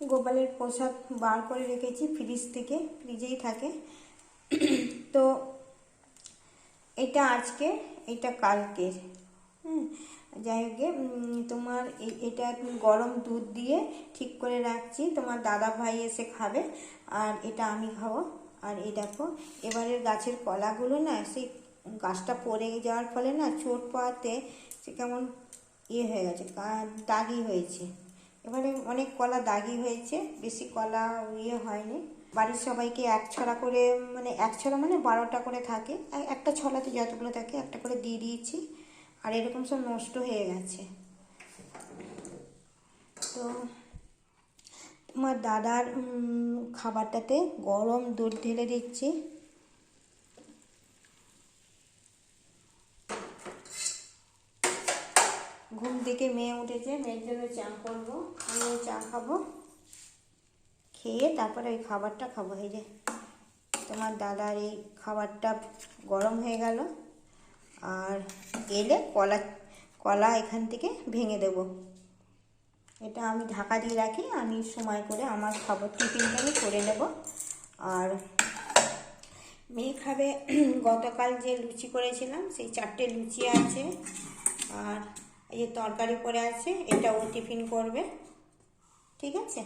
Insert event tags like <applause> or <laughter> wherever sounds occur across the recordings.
গোপালের প্রসাদ বার করে রেখেছি ফ্রিজ থেকে ফ্রিজেই থাকে। তো এটা আজকে, এটা কালকের। যাই হোক তোমার এটা গরম দুধ দিয়ে ঠিক করে রাখছি। তোমার দাদা ভাই এসে খাবে, আর এটা আমি খাব। আর এই দেখো, এবারের গাছের কলাগুলো না, সেই গাছটা পড়ে যাওয়ার ফলে না, চোট পাওয়াতে সে কেমন ইয়ে হয়ে গেছে দাগি হয়েছে। এবারে অনেক কলা দাগি হয়েছে, বেশি কলা ইয়ে হয়নি। বাড়ির সবাইকে এক ছড়া করে মানে এক ছড়া মানে বারোটা করে থাকে। একটা ছড়াতে যতগুলো থাকে, একটা করে দিয়ে দিয়েছি। আর এরকম সব নষ্ট হয়ে গেছে। তো তোমার দাদার খাবারটাতে গরম দুধ ঢেলে দিচ্ছি। থেকে মেয়ে উঠেছে, মেয়ের জন্য চা করব। আমিও চা খাব। খেয়ে তারপরে ওই খাবারটা খাব, এই যে তোমার দাদার এই খাবারটা গরম হয়ে গেল। আর এলে কলা কলা এখান থেকে ভেঙে দেব। এটা আমি ঢাকা দিয়ে রাখি, আমি সময় করে আমার খাবার টিফিনটা আমি করে নেব। আর মেয়ে খাবে, গতকাল যে লুচি করেছিলাম, সেই চারটে লুচি আছে। আর এই যে তরকারি করে আছে, এটা ও টিফিন করবে। ঠিক আছে?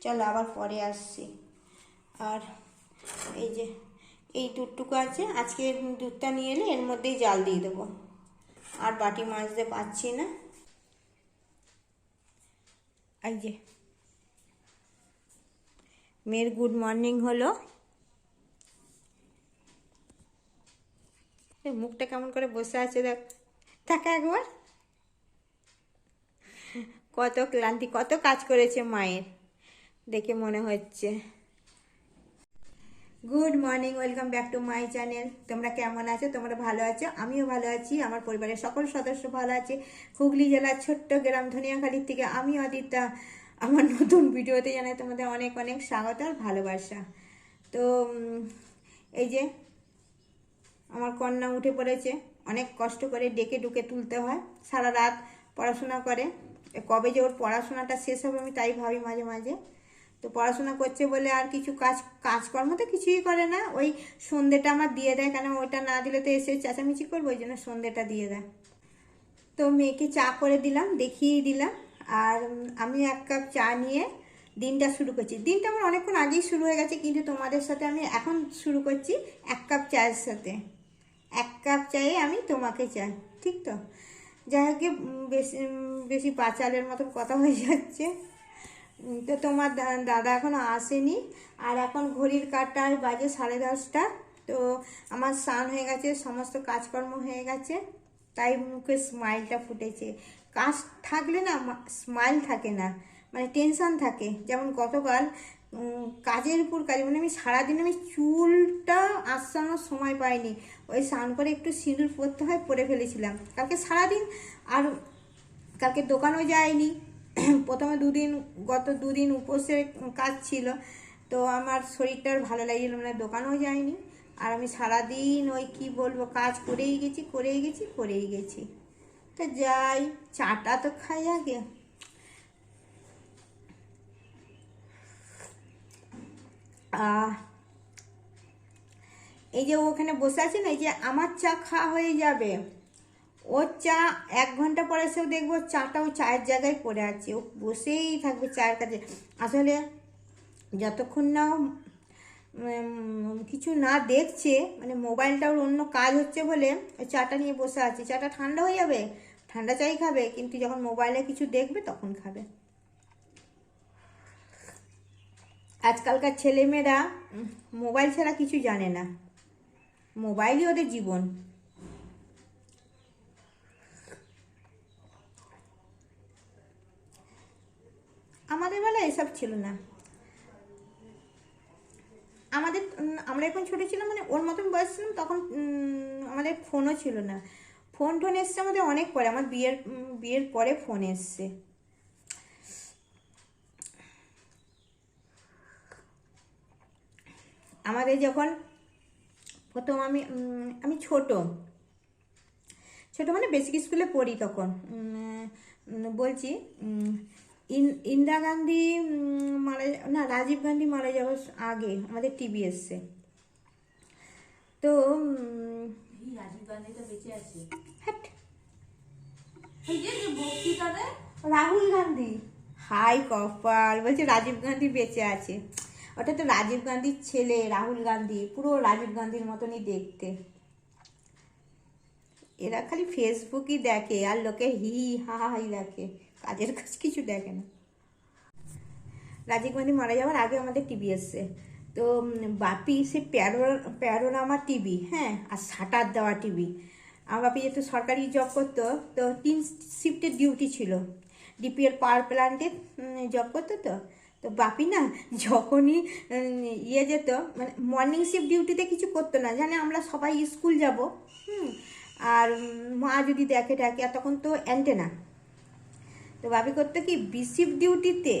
চলো আবার পরে আসছি। আর এই যে, এই দুধটুকু আছে, আজকে দুধটা নিয়ে এলে এর মধ্যেই জাল দিয়ে দেবো। আর বাটি মাজতে পারছি না। এই যে, মেয়ের গুড মর্নিং হলো। মুখটা কেমন করে বসে আছে দেখ। তাকে একবার। কত ক্লান্তি, কত কাজ করেছে মায়ের, দেখে মনে হচ্ছে। Good morning welcome back to my channel তোমরা কেমন আছো? তোমরা ভালো আছো? আমিও ভালো আছি। আমার পরিবারের সকল সদস্য ভালো আছে। হুগলি জেলার ছোট্ট গ্রাম ধনিয়াখালীর থেকে আমি অদিতা আমার নতুন ভিডিওতে জানাই তোমাদের অনেক অনেক স্বাগত আর ভালোবাসা। তো এই যে আমার কন্যা উঠে পড়েছে। অনেক কষ্ট করে ডেকে ডুকে তুলতে হয়। সারা রাত পড়াশোনা করে। কবে যে ওর পড়াশোনাটা শেষ হবে আমি তাই ভাবি মাঝে মাঝে। তো পড়াশোনা করছে বলে আর কিছু কাজ, কাজকর্ম তো কিছুই করে না। ওই সন্ধ্যেটা আমার দিয়ে দেয়, কেন ওইটা না দিলে তো এসে চেঁচামেচি করব, ওই জন্য সন্ধ্যেটা দিয়ে দেয়। তো মেয়েকে চা করে দিলাম দেখিয়ে দিলাম। আর আমি এক কাপ চা নিয়ে দিনটা শুরু করছি। দিনটা আমার অনেকক্ষণ আগেই শুরু হয়ে গেছে, কিন্তু তোমাদের সাথে আমি এখন শুরু করছি এক কাপ চায়ের সাথে। এক কাপ চায়ে আমি তোমাকে চাই, ঠিক তো? যাই হোক বেশি বেশি বাচালের মতন কথা হয়ে যাচ্ছে। তো তোমার দাদা এখনও আসেনি। আর এখন ঘড়ির কাটায় বাজে সাড়ে দশটা। তো আমার স্নান হয়ে গেছে, সমস্ত কাজকর্ম হয়ে গেছে। তাই মুখে স্মাইলটা ফুটেছে। কাজ থাকলে না স্মাইল থাকে না। মানে টেনশন থাকে। যেমন গতকাল কাজের উপর কাজ। মানে আমি সারাদিন আমি চুলটা আসানোর সময় পাইনি। ওই স্নান করে একটু সিঁদুর পরতে হয়, পরে ফেলেছিলাম। কালকে সারাদিন আর কালকে দোকানও যায়নি <clears throat> প্রথমে দুদিন, গত দুদিন উপোসের কাজ ছিল। তো আমার শরীরটা আর ভালো লাগছিল না দোকানও যায়নি আর আমি সারাদিন ওই কি বলব, কাজ করেই গেছি করেই গেছি করেই গেছি। তো যাই, চাটা তো খাই আগে। এই যে ওখানে বসে আছে না, এই যে আমার চা খাওয়া হয়ে যাবে। ওর চা এক ঘণ্টা পরে এসেও দেখব চাটাও চায়ের জায়গায় পড়ে আছে। ও বসেই থাকবে চায়ের কাছে। আসলে যতক্ষণ না কিছু না দেখছে মানে মোবাইলটা ওর অন্য কাজ হচ্ছে বলে ওই চাটা নিয়ে বসে আছে। চাটা ঠান্ডা হয়ে যাবে? ঠান্ডা চাই খাবে, কিন্তু যখন মোবাইলে কিছু দেখবে তখন খাবে। আজকালকার ছেলেমেয়েরা মোবাইল ছাড়া কিছু জানে না। মোবাইলই ওদের জীবন। আমাদের বেলা এসব ছিল না। আমাদের আমরা এখন ছোটো ছিলাম মানে ওর মতন বয়স ছিলাম, তখন আমাদের ফোনও ছিল না। ফোন টোন এসছে আমাদের অনেক পরে, আমার বিয়ের বিয়ের পরে ফোন এসছে। আমাদের যখন প্রথম আমি আমি ছোট। ছোট মানে বেসিক স্কুলে পড়ি তখন। বলছি ইন- ইন্দিরা গান্ধী মারা না রাজীব গান্ধী মারা যাওয়ার আগে আমাদের টিভি এসছে। তো রাজীব গান্ধী তো বেঁচে আছে। এই যে যে বক্তৃতাটা। রাহুল গান্ধী। হাই কপাল বলছে রাজীব গান্ধী বেঁচে আছে। ওটা তো রাজীব গান্ধীর ছেলে, রাহুল গান্ধী, পুরো রাজীব গান্ধীর মতনই দেখতে। এরা খালি ফেসবুকই দেখে আর লোকে হি হা হাই দেখে। কাজের কাজ কিছু দেখে না। রাজীব গান্ধী মারা যাওয়ার আগে আমাদের টিভি এসছে। তো বাপি সে প্যারো, প্যারোনামা টিভি হ্যাঁ আর শাটার দেওয়া টিভি। আমার বাপি যেহেতু সরকারি জব করতো, তো তিন শিফটের ডিউটি ছিল। ডিপিএল পাওয়ার প্ল্যান্টে জব করতো তো। তো বাপি না যখনই ইয়ে যেত মানে মর্নিং শিফট ডিউটিতে কিছু করতো না, জানে আমরা সবাই স্কুল যাব, হুম, আর মা যদি দেখে ডাকে আর তখন তো অ্যান্টেনা তো বাপি করতো কি বিসিপ ডিউটিতে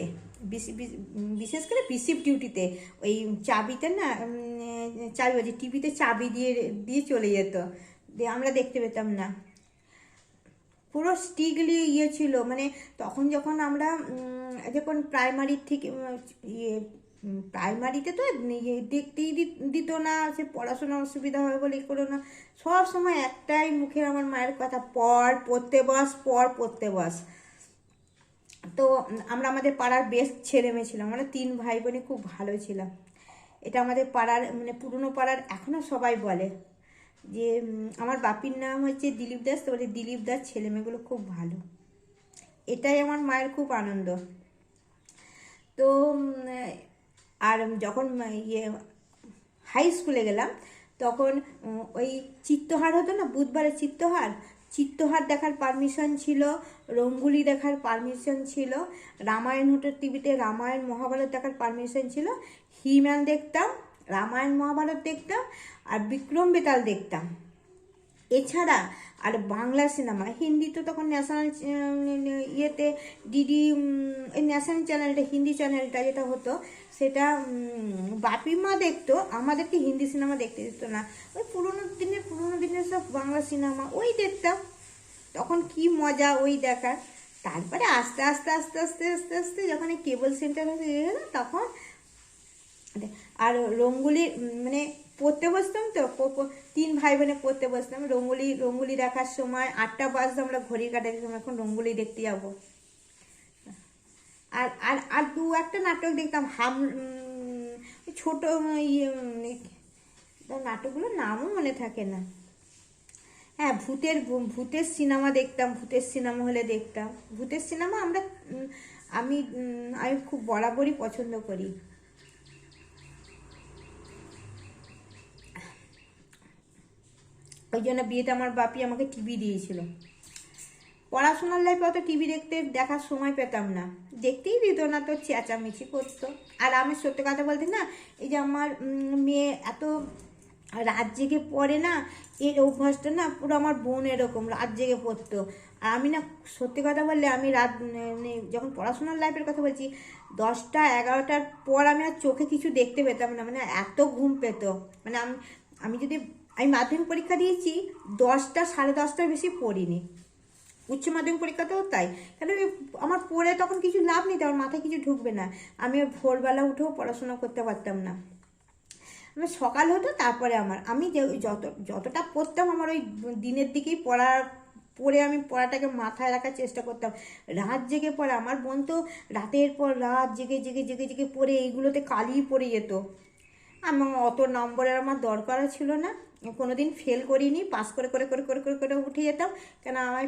বিশেষ করে বিসিপ ডিউটিতে ওই চাবিতে না চাবি বলছি টিভিতে চাবি দিয়ে দিয়ে চলে যেত। আমরা দেখতে পেতাম না। পুরো স্ট্রিকলি ইয়ে ছিল। মানে তখন যখন আমরা যখন প্রাইমারি থেকে ইয়ে প্রাইমারিতে তো ইয়ে দেখতেই দিত না সে পড়াশোনা অসুবিধা হবে বলে করো না। সব সময় একটাই মুখে আমার মায়ের কথা, পড়, পড়তে বস, পড়, পড়তে বস। তো, আমরা আমাদের পাড়ার বেস্ট ছেলে মেয়ে ছিলাম, আমরা তিন ভাই বোনে খুব ভালো ছিলাম। এটা আমাদের পাড়ার মানে পুরনো পাড়ার এখনও সবাই বলে। যে আমার বাপির নাম হচ্ছে দিলীপ দাস, তো বলে দিলীপ দাস ছেলে মেয়েগুলো খুব ভালো। এটাই আমার মায়ের খুব আনন্দ। তো আর যখন ইয়ে হাই স্কুলে গেলাম, তখন ওই চিত্তহার হতো না, বুধবারে চিত্তহার? চিত্তহার দেখার পারমিশন ছিল, রঙ্গুলি দেখার পারমিশন ছিল, রামায়ণ হোটেল টিভিতে রামায়ণ মহাভারত দেখার পারমিশন ছিল হিম্যান দেখতাম রামায়ণ মহাভারত দেখতাম আর বিক্রম বেতাল দেখতাম। এছাড়া আর বাংলা সিনেমা হিন্দি তো তখন ন্যাশনাল ইয়েতে ডিডি এই ন্যাশনাল চ্যানেলটা হিন্দি চ্যানেলটা যেটা হতো সেটা উম, বাপি মা দেখতো আমাদেরকে হিন্দি সিনেমা দেখতে দিত না। ওই পুরোনো দিনের পুরোনো দিনের সব বাংলা সিনেমা ওই দেখতাম। তখন কি মজা ওই দেখার। তারপরে আস্তে আস্তে আস্তে আস্তে আস্তে আস্তে যখন কেবল সেন্টার হয়ে গেল তখন আর রঙ্গুলি মানে পড়তে বসতাম তো তিন ভাই বোনে পড়তে বসতাম। রঙ্গুলি রঙ্গুলি দেখার সময় আটটা বাজতো আমরা ঘড়ি কাটার সময় এখন রঙ্গুলি দেখতে যাব। আর আর আর দু একটা নাটক দেখতাম, হাম ছোট ইয়ে তার নাটকগুলোর নামও মনে থাকে না। হ্যাঁ ভূতের ভূতের সিনেমা দেখতাম, ভূতের সিনেমা হলে দেখতাম। ভূতের সিনেমা আমরা আমি আমি খুব বরাবরই পছন্দ করি। ওই জন্য বিয়েতে আমার বাপি আমাকে টিভি দিয়েছিল। পড়াশোনার লাইফে অত টিভি দেখতে, দেখার সময় পেতাম না। দেখতেই দিত না তো, চেঁচামেচি করতো। আর আমি সত্যি কথা বলতে না, এই যে আমার মেয়ে এত রাত জেগে পড়ে না, এর অভ্যাসটা না পুরো আমার বোন এরকম, রাত জেগে পড়তো। আর আমি না, সত্যি কথা বললে আমি রাত মানে যখন পড়াশোনার লাইফের কথা বলছি, দশটা, এগারোটার পর আমি আর চোখে কিছু দেখতে পেতাম না। মানে এত ঘুম পেতো। মানে আমি আমি যদি আমি মাধ্যমিক পরীক্ষা দিয়েছি, দশটা, সাড়ে দশটার বেশি পড়িনি। উচ্চ মাধ্যমিক পরীক্ষাতেও তাই। কেন আমার পড়ে তখন কিছু লাভ নেই আমার মাথায় কিছু ঢুকবে না। আমি ভোরবেলা উঠেও পড়াশোনা করতে পারতাম না। আমার সকাল হতো, তারপরে আমার। আমি যে যত, যতটা পড়তাম, আমার ওই দিনের দিকেই পড়া, পড়ে আমি পড়াটাকে মাথায় রাখার চেষ্টা করতাম। রাত জেগে পড়া, আমার বোন তো রাতের পর রাত জেগে জেগে জেগে জেগে পড়ে, এইগুলোতে কালি পড়ে যেত। আমার অত নম্বরের আমার দরকারও ছিল না। কোনো দিন ফেল করিনি পাস করে করে করে করে করে করে উঠে যেতাম। কেন আমার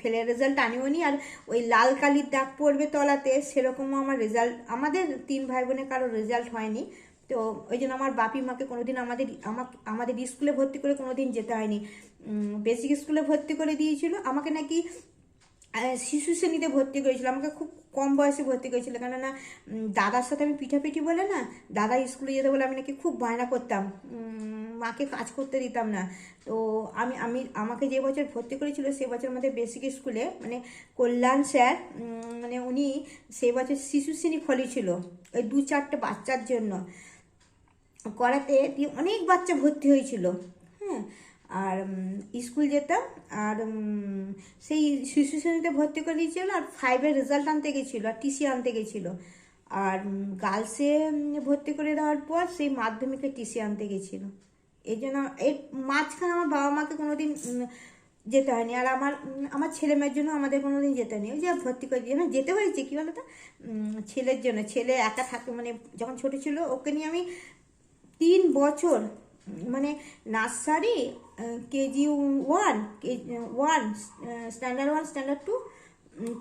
ফেলের রেজাল্ট আনিও নি আর ওই লাল কালির দাগ পড়বে তলাতে, সেরকমও আমার রেজাল্ট আমাদের তিন ভাই বোনের কারও রেজাল্ট হয়নি। তো ওই জন্য আমার বাপি মাকে কোনো দিন আমাদের, আমাকে, আমাদের স্কুলে ভর্তি করে কোনো দিন যেতে হয়নি। বেসিক স্কুলে ভর্তি করে দিয়েছিল। আমাকে নাকি শিশু শ্রেণীতে ভর্তি করেছিল। আমাকে খুব কম বয়সে ভর্তি করেছিল। কেননা দাদার সাথে আমি পিঠাপিঠি বলে না, দাদা স্কুলে যেতে বলে আমি নাকি খুব বায়না করতাম। মাকে কাজ করতে দিতাম না। তো আমি আমি, আমাকে যে বছর ভর্তি করেছিল, সে বছর আমাদের বেসিক স্কুলে মানে কল্যাণ স্যার মানে উনি সেই বছর শিশু শ্রেণি খোলিছিল ওই দু চারটে বাচ্চার জন্য। করাতে দিয়ে অনেক বাচ্চা ভর্তি হয়েছিল। হ্যাঁ আর স্কুল যেতাম আর সেই শিশু শ্রেণীতে ভর্তি করে দিয়েছিল আর ফাইভের রেজাল্ট আনতে গেছিল আর টিসি আনতে গেছিল। আর গার্লসে ভর্তি করে দেওয়ার পর সেই মাধ্যমিকে টিসি আনতে গেছিল। এই জন্য এর মাঝখানে আমার বাবা মাকে কোনোদিন উম, যেতে হয়নি। আর আমার আমার ছেলে মেয়ের জন্য আমাদের কোনো দিন যেতে হয়নি। ওই যে ভর্তি করে দিয়ে না যেতে হয়েছে কী বলতো? ছেলের জন্য ছেলে একা থাকে মানে যখন ছোটো ছিল ওকে নিয়ে আমি তিন বছর মানে nursery KG one one standard one standard two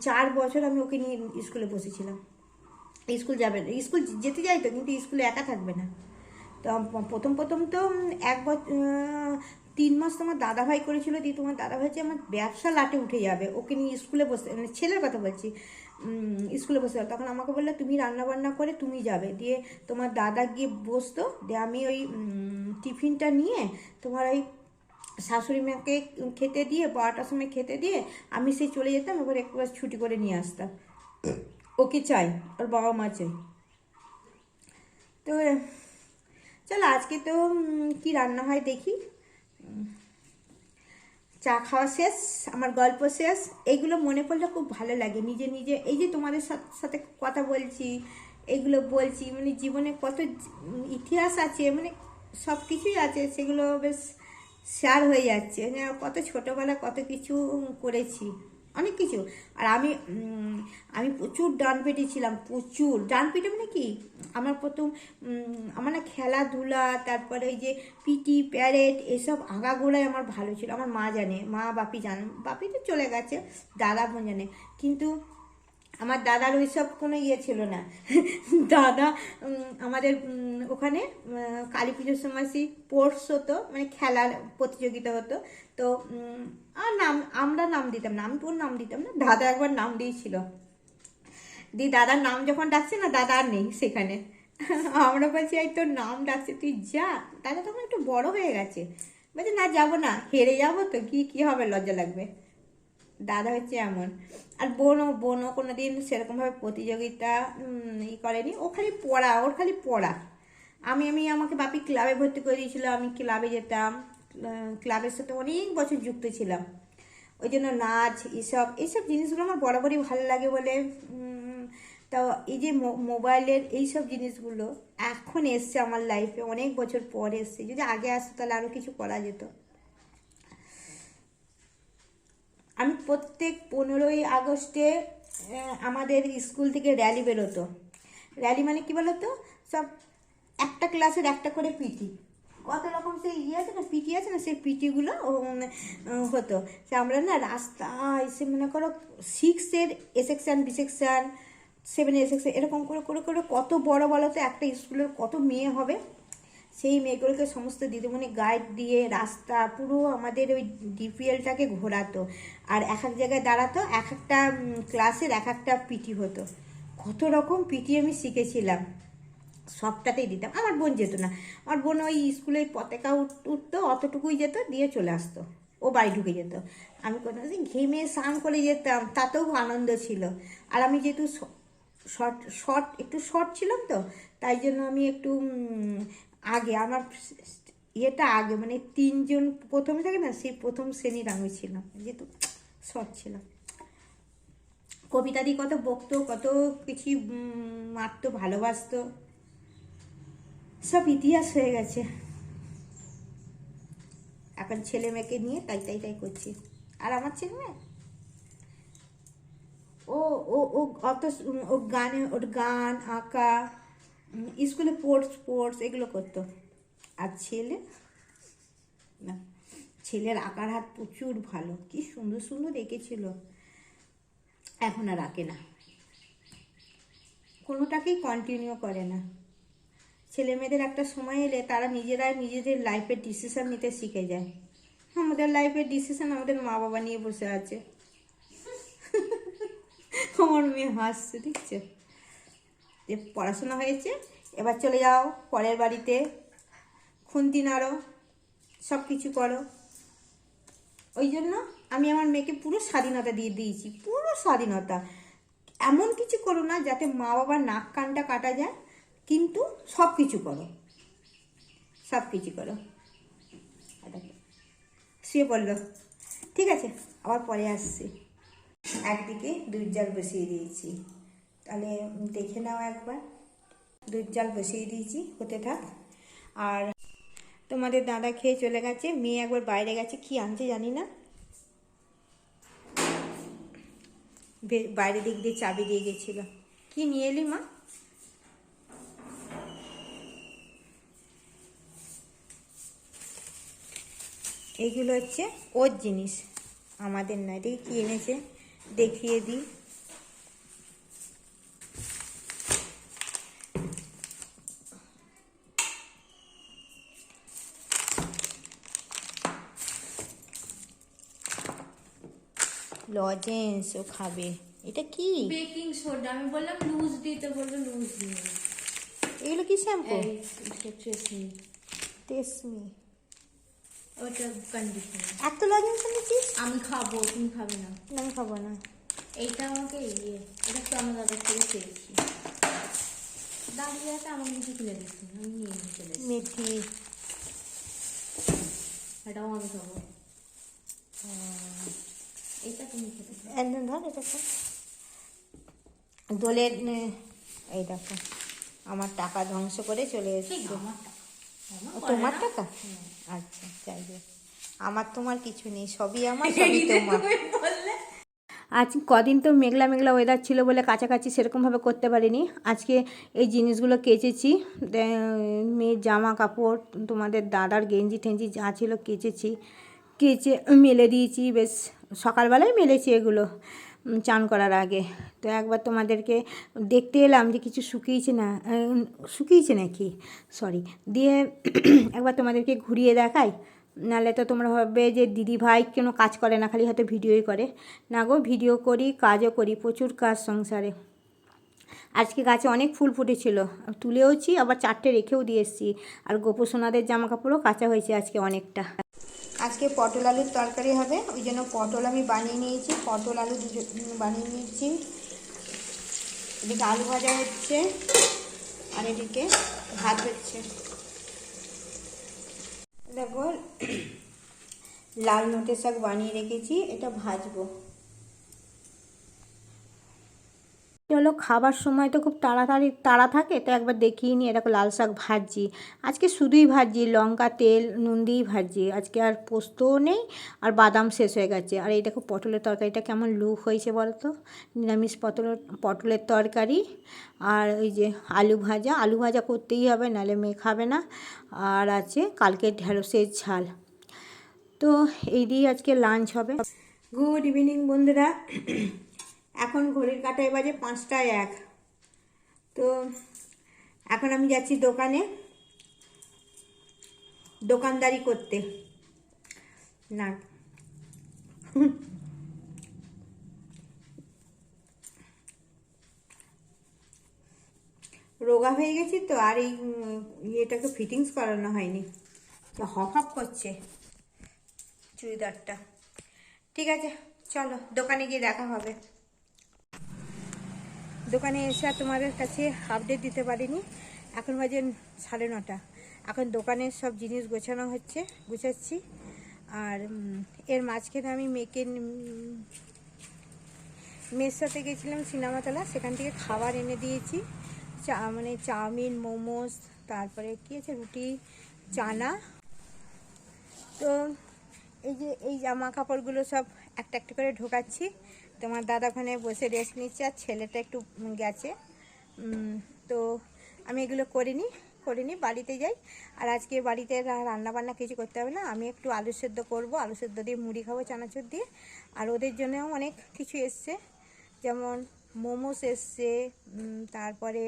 চার বছর আমি ওকে নিয়ে স্কুলে বসেছিলাম। স্কুল যাবে না, স্কুল যেতে যাই তো, কিন্তু স্কুলে একা থাকবে না। তো প্রথম প্রথম তো এক বছর তিন মাস তোমার দাদাভাই করেছিল, দিয়ে তোমার দাদাভাই যে আমার ব্যবসা লাটে উঠে যাবে, ওকে নিয়ে স্কুলে বসে মানে ছেলের কথা বলছি স্কুলে বসে। তখন আমাকে বলল, তুমি রান্না বান্না করে তুমি যাবে। দিয়ে তোমার দাদা গিয়ে বসতো। দিয়ে আমি ওই টিফিনটা নিয়ে তোমার ওই শাশুড়ি মাকে খেতে দিয়ে, বারোটার সময় খেতে দিয়ে আমি সেই চলে যেতাম। এবার একবার ছুটি করে নিয়ে আসতাম। ওকে চাই, ওর বাবা মা চাই। তো, চলো আজকে তো কি রান্না হয় দেখি। চা খাওয়া শেষ, আমার গল্প শেষ। এইগুলো মনে পড়লে খুব ভালো লাগে। নিজে নিজে, এই যে তোমাদের সাথ- কথা বলছি, এগুলো বলছি মানে জীবনে কত ইতিহাস আছে মানে সব কিছুই আছে, সেগুলো বেশ শেয়ার হয়ে যাচ্ছে। মানে কত ছোটোবেলা কত কিছু করেছি। অনেক কিছু। আর আমি আমি প্রচুর ডান পেটে ছিলাম, প্রচুর। ডান পেটে মানে কি? আমার প্রথম আমার না খেলাধুলা, তারপরে ওই যে পিটি প্যারেট এসব আগাগোড়ায় আমার ভালো ছিল। আমার মা জানে, মা বাপি জান বাপি তো চলে গেছে, দাদা বোন জানে। কিন্তু আমার দাদার ওইসব কোনো ইয়ে ছিল না। দাদা আমাদের ওখানে কালী পুজোর সময় সেই স্পোর্টস হতো মানে খেলার প্রতিযোগিতা হতো। তো আর নাম, আমরা নাম দিতাম না, আমি তোর নাম দিতাম না, দাদা একবার নাম দিয়েছিল। দি দাদার নাম যখন ডাকছে না, দাদা আর নেই সেখানে। আমরা বলছি, এই তোর নাম ডাকছে, তুই যা। দাদা তখন একটু বড় হয়ে গেছে। বলছে, না, যাব না, হেরে যাব তো, কি কি হবে, লজ্জা লাগবে। দাদা হচ্ছে এমন। আর বোনও বোনও কোনো দিন সেরকমভাবে প্রতিযোগিতা ই করেনি। ও খালি পড়া, ওর খালি পড়া। আমি আমি আমাকে বাপি ক্লাবে ভর্তি করে দিয়েছিল, আমি ক্লাবে যেতাম। ক্লাবের সাথে অনেক বছর যুক্ত ছিলাম। ওই জন্য নাচ, এসব এইসব জিনিসগুলো আমার বরাবরই ভালো লাগে বলে তো এই যে মোবাইলের এইসব জিনিসগুলো এখন এসছে আমার লাইফে অনেক বছর পর এসছে। যদি আগে আসতো তাহলে আরও কিছু করা যেত। আমি প্রত্যেক পনেরোই আগস্টে আমাদের স্কুল থেকে র্যালি বেরোতো। র্যালি মানে কি বলতো? সব একটা ক্লাসের একটা করে পিটি কত রকম সেই ইয়ে আছে না পিটি আছে না, সেই পিটিগুলো হতো। সে আমরা না রাস্তায়, সে মনে করো সিক্সের A section B section seven A section এরকম করে করে করে কত বড় বলো তো একটা স্কুলের কত মেয়ে হবে। সেই মেয়েগুলোকে সমস্ত দিদিমণি গাইড দিয়ে রাস্তা পুরো আমাদের ওই ডিপিএলটাকে ঘোরাতো। আর এক এক জায়গায় দাঁড়াতো, এক একটা ক্লাসের এক একটা পিটি হতো। কত রকম পিটি আমি শিখেছিলাম। সবটাতেই দিতাম। আমার বোন যেত না। আমার বোন ওই স্কুলে পতাকা উঠ- উঠতো, অতটুকুই যেত, দিয়ে চলে আসতো। ও বাড়ি ঢুকে যেত। আমি কোনো ঘেমে স্নান করে যেতাম, তাতেও আনন্দ ছিল। আর আমি যেহেতু শর্ট শর্ট, একটু শর্ট ছিলাম তো, তাই জন্য আমি একটু আগে, আমার ইয়েটা আগে মানে তিনজন প্রথমে থাকে না, সেই প্রথম শ্রেণির আমি ছিলাম, যেহেতু শর্ট ছিলাম। কবিতা দি কত বকতো, কত কিছু মারতো ভালোবাসতো, সব ইতিহাস হয়ে গেছে। এখন ছেলে মেয়েকে নিয়ে তাই তাই তাই করছি। আর আমার ছেলে মেয়ে? ও ও, অত, ও গানে, ওর গান, আঁকা স্কুলে স্পোর্টস স্পোর্টস এগুলো করতো। আর ছেলে, না, ছেলের আঁকার হাত প্রচুর ভালো, কি সুন্দর সুন্দর এঁকেছিল। এখন আর আঁকে না। কোনোটাকেই কন্টিনিউ করে না। ছেলে মেয়েদের একটা সময় এলে তারা নিজেরাই নিজেদের লাইফের ডিসিশান নিতে শিখে যায়। আমাদের লাইফের ডিসিশান আমাদের মা বাবা নিয়ে বসে আছে। <laughs> আমার মেয়ে হাসছে, দেখছে? যে পড়াশোনা হয়েছে, এবার চলে যাও পরের বাড়িতে। খুন্তি নাড়ো সব কিছু করো। ওই জন্য আমি আমার মেয়েকে পুরো স্বাধীনতা দিয়ে দিয়েছি, পুরো স্বাধীনতা। এমন কিছু করো না যাতে মা বাবার নাক কানটা কাটা যায়, কিন্তু সব কিছু করো। সব কিছু করো। শুয়ে পড়ল ঠিক আছে, আবার পরে আসছি। একদিকে দুধ জাল বসিয়ে দিয়েছি। তাহলে দেখে নাও একবার। দুধ জাল বসিয়ে দিয়েছি, হতে থাক। আর তোমাদের দাদা খেয়ে চলে গেছে, মেয়ে একবার বাইরে গেছে, কি আনছে জানি না। বাইরে দিক দিয়ে চাবি দিয়ে গেছিল। কি নিয়ে এলি মা? এইগুলো হচ্ছে ওর জিনিস। আমাদের না দেখি কি এনেছে, দেখিয়ে দিই। লজেন্স ও খাবে। এটা কি? Baking soda. আমি বললাম লুজ দিতে বলল লুজ দিয়ে এগুলো কি শ্যাম্পু? এই ট্রেসমি টেসমি ওটা কন্ডিশনার এত লজেন্স এনেছিস? আমি খাব তুমি খাবে না। আমি খাব না। এইটা আমাকে ইয়ে এটা তো আমার দাদার থেকে পেয়েছি। দাঁড়িয়ে আছে আমাকে কিছু কিনে দিচ্ছি আমি নিয়ে নিয়ে চলে। মেথি। এটাও আমি খাব। এটা তুমি খেতে একদম ধর এটা খা। দোলের এই দেখো আমার টাকা ধ্বংস করে চলে এসেছে। করে তোমার টাকা? আচ্ছা যাই আমার তোমার কিছু নেই সবই আমার সবই তোমার। আজ কদিন তো মেঘলা মেঘলা ওয়েদার ছিল বলে কাছাকাছি সেরকমভাবে করতে পারিনি। আজকে এই জিনিসগুলো কেচেছি মেয়ের জামা কাপড় তোমাদের দাদার গেঞ্জি টেঞ্জি যা ছিল কেচেছি। কেচে মেলে দিয়েছি বেশ সকালবেলায় মেলেছি এগুলো চান করার আগে। তো একবার তোমাদেরকে দেখতে এলাম যে কিছু শুকিয়েছে না শুকিয়েছে নাকি? সরি দিয়ে <clears throat> একবার তোমাদেরকে ঘুরিয়ে দেখাই। নাহলে তো তোমরা ভাববে যে দিদি ভাই কেন কাজ করে না, খালি হয়তো ভিডিওই করে। না গো, ভিডিও করি, কাজও করি, প্রচুর কাজ সংসারে। আজকে গাছে অনেক ফুল ফুটেছিল, তুলেওছি, আবার চারটে রেখেও দিয়ে এসেছি। আর গোপসোনাদের জামা কাপড়ও কাঁচা হয়েছে আজকে অনেকটা। আজকে পটল আলুর তরকারি হবে, ওই জন্য পটল আমি বানিয়ে নিয়েছি। পটল আলু বানিয়ে নিয়েছি। এদিকে আলু ভাজা হচ্ছে, আর এদিকে ভাত হচ্ছে। দেখো, লাল নোটে শাক বানিয়ে রেখেছি, এটা ভাজবো। হলো? খাবার সময় তো খুব তাড়াতাড়ি, তাড়া থাকে, তো একবার দেখিয়ে নিই এরকম লাল শাক ভাজছি আজকে শুধুই ভাজছি লঙ্কা, তেল, নুন দিয়েই ভাজছি আজকে আর পোস্তও নেই, আর বাদাম শেষ হয়ে গেছে। আর এই দেখো পটলের তরকারিটা কেমন লুক হয়েছে বলো তো নিরামিষ পটলের পটলের তরকারি, আর ওই যে আলু ভাজা। আলু ভাজা করতেই হবে, নাহলে মেয়ে খাবে না। আর আছে কালকে ঢেঁড়সের ঝাল। তো এই দিয়ে আজকে লাঞ্চ হবে। গুড ইভিনিং বন্ধুরা। এখন ঘড়ির কাটায় বাজে পাঁচটায় এক। তো এখন আমি যাচ্ছি দোকানে দোকানদারি করতে। না। রোগা হয়ে গেছি তো, আর এই ইয়েটাকে ফিটিংস করানো হয়নি। তো হপ করছে চুড়িদারটা। ঠিক আছে, চলো দোকানে গিয়ে দেখা হবে। দোকানে এসে তোমাদের কাছে আপডেট দিতে পারিনি। এখন বাজে সাড়ে নটা। এখন দোকানের সব জিনিস গোছানো হচ্ছে গুছাচ্ছি। আর এর মাঝখানে আমি উম, মেয়ের সাথে গেছিলাম সিনেমাতলা। সেখান থেকে খাবার এনে দিয়েছি। চা মানে চাউমিন মোমোস তারপরে কী আছে? রুটি চানা। তো এই যে এই জামা কাপড়গুলো সব একটা একটা করে ঢোকাচ্ছি। তোমার দাদা ওখানে বসে রেস্ট নিচ্ছে আর ছেলেটা একটু গেছে। তো আমি এগুলো করিনি করিনি, বাড়িতে যাই। আর আজকে বাড়িতে রান্না বান্না কিছু করতে হবে না। আমি একটু আলু সেদ্ধ করব, আলু সেদ্ধ দিয়ে মুড়ি খাব, চানাচুর দিয়ে। আর ওদের জন্যও অনেক কিছু এসছে। যেমন মোমোস এসছে তারপরে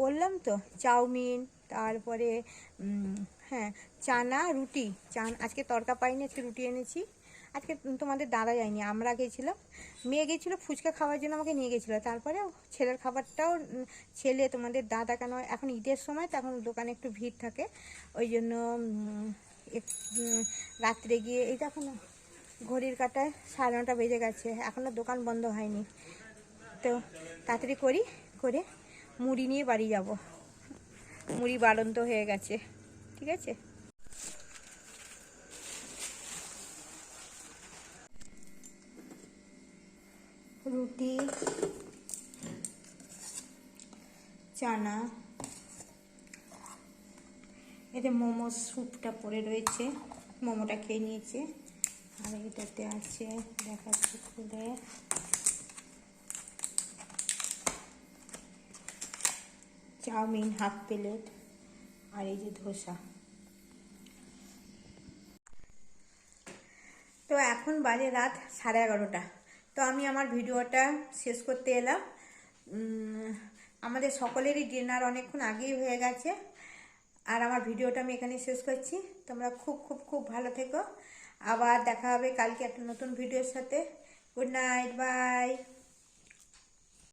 বললাম তো, চাউমিন, তারপরে হ্যাঁ চানা, রুটি। চান, আজকে তরকা পাইনি, আজকে রুটি এনেছি। আজকে তোমাদের দাদা যায়নি, আমরা গেছিলাম। মেয়ে গেছিল, ফুচকা খাওয়ার জন্য আমাকে নিয়ে গেছিল। তারপরে ছেলের খাবারটাও ছেলে তোমাদের দাদা কেন, এখন ঈদের সময়, তখন দোকানে একটু ভিড় থাকে। ওই জন্য রাত্রে গিয়ে, এই দেখো ঘড়ির কাটায় সাড়ে নটা বেজে গেছে এখনও দোকান বন্ধ হয়নি। তো তাড়াতাড়ি করি, করে মুড়ি নিয়ে বাড়ি যাব। মুড়ি বাড়ন্ত হয়ে গেছে, ঠিক আছে? রুটি, চানা, এতে মোমো স্যুপটা পড়ে রয়েছে, মোমোটা খেয়ে নিয়েছে। আর এটাতে আছে, দেখাচ্ছি খুলে। চাউমিন হাফ প্লেট আর এই যে ধোসা। তো এখন বাজে রাত সাড়ে এগারোটা। তো আমি আমার ভিডিওটা শেষ করতে এলাম। আমাদের সকলেরই ডিনার অনেকক্ষণ আগেই হয়ে গেছে। আর আমার ভিডিওটা আমি এখানে শেষ করছি। তোমরা খুব খুব খুব ভালো থেকো। আবার দেখা হবে কালকে একটা নতুন ভিডিওর সাথে। Good night, bye.